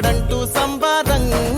వాడంటూ సంబరంగా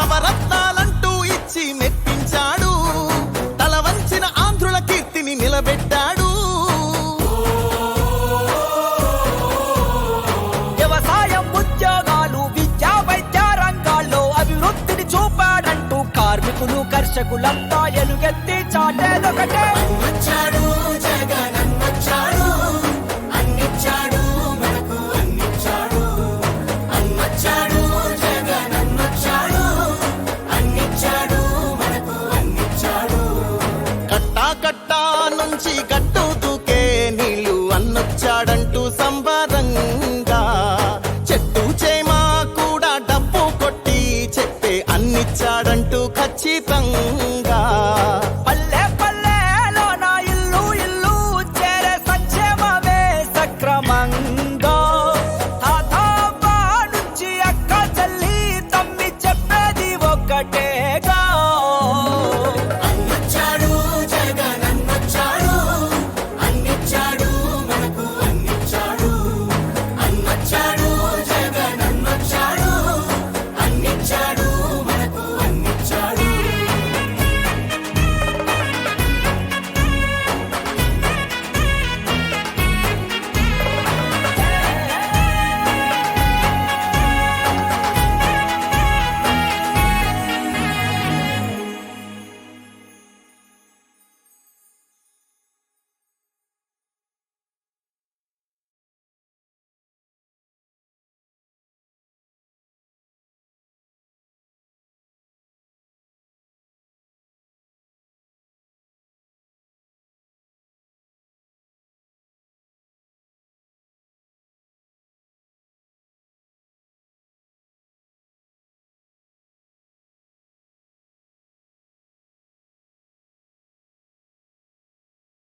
నవరత్నాలంటూ ఇచ్చి మెప్పించాడు. తల వంచిన ఆంధ్రుల కీర్తిని నిలబెట్టాడు. వ్యవసాయం ఉద్యోగాలు విద్యా వైద్య రంగాల్లో అభివృద్ధిని చూపాడంటూ కార్మికులు కర్షకులంతా ఎలుగెత్తి చాటేదొకటే. వచ్చాడు again.